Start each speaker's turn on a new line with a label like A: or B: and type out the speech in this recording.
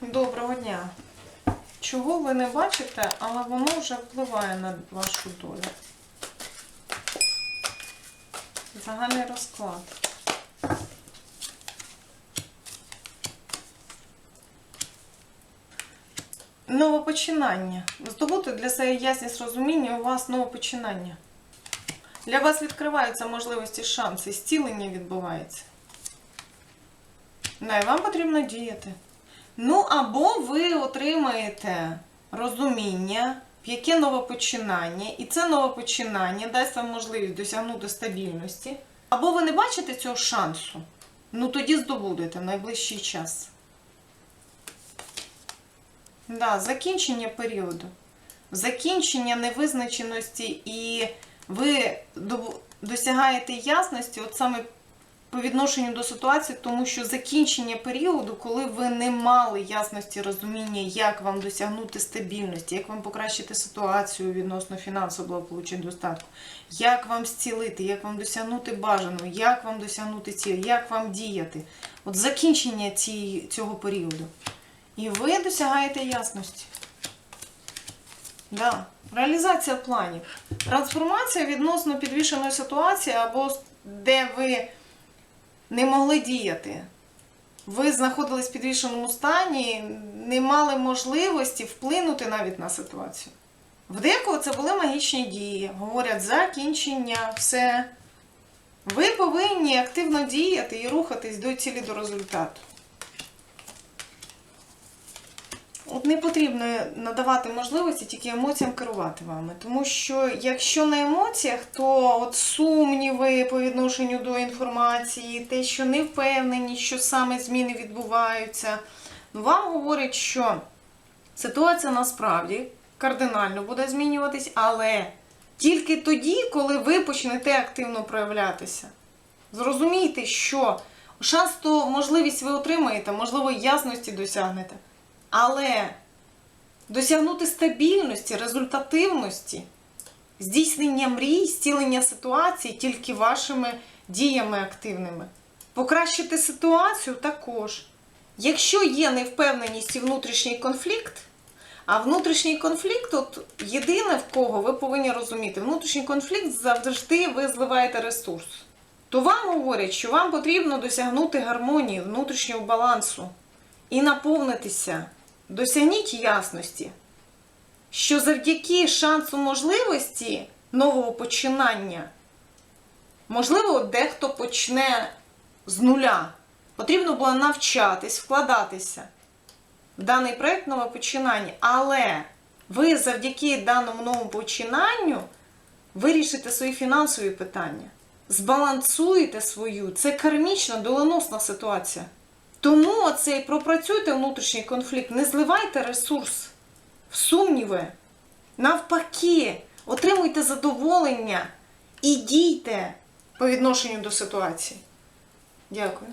A: Доброго дня. Чого ви не бачите, але воно вже впливає на вашу долю. Загальний розклад. Новопочинання. Здобути для себе ясність розуміння у вас новопочинання. Для вас відкриваються можливості, шанси, зцілення відбувається. Не, вам потрібно діяти. Ну, або ви отримаєте розуміння, яке новопочинання, і це новопочинання дасть вам можливість досягнути стабільності. Або ви не бачите цього шансу, ну тоді здобудете в найближчий час. Да, закінчення періоду. Закінчення невизначеності, і ви досягаєте ясності, от саме по відношенню до ситуації, тому що закінчення періоду, коли ви не мали ясності розуміння, як вам досягнути стабільності, як вам покращити ситуацію відносно фінансового благополуччя достатку, як вам зцілити, як вам досягнути бажаного, як вам досягнути цілі, як вам діяти. От закінчення цієї, цього періоду. І ви досягаєте ясності. Да. Реалізація планів. Трансформація відносно підвішеної ситуації, або де ви не могли діяти. Ви знаходились в підвішеному стані, не мали можливості вплинути навіть на ситуацію. В декого це були магічні дії. Говорять, закінчення, все. Ви повинні активно діяти і рухатись до цілі до результату. От не потрібно надавати можливості тільки емоціям керувати вами. Тому що якщо на емоціях, то от сумніви по відношенню до інформації, те, що не впевнені, що саме зміни відбуваються, ну, вам говорить, що ситуація насправді кардинально буде змінюватись, але тільки тоді, коли ви почнете активно проявлятися. Зрозумійте, що шанс то можливість ви отримаєте, можливо, ясності досягнете. Але досягнути стабільності, результативності, здійснення мрій, зцілення ситуації тільки вашими діями активними. Покращити ситуацію також. Якщо є невпевненість і внутрішній конфлікт, а внутрішній конфлікт, от єдине в кого ви повинні розуміти, внутрішній конфлікт завжди ви зливаєте ресурс. То вам говорять, що вам потрібно досягнути гармонії, внутрішнього балансу і наповнитися. Досягніть ясності, що завдяки шансу можливості нового починання, можливо, дехто почне з нуля. Потрібно було навчатись, вкладатися в даний проєкт нового починання. Але ви завдяки даному новому починанню вирішите свої фінансові питання, збалансуєте свою. Це кармічна, доленосна ситуація. Тому оцей пропрацюйте внутрішній конфлікт, не зливайте ресурс в сумніви. Навпаки, отримуйте задоволення і дійте по відношенню до ситуації. Дякую.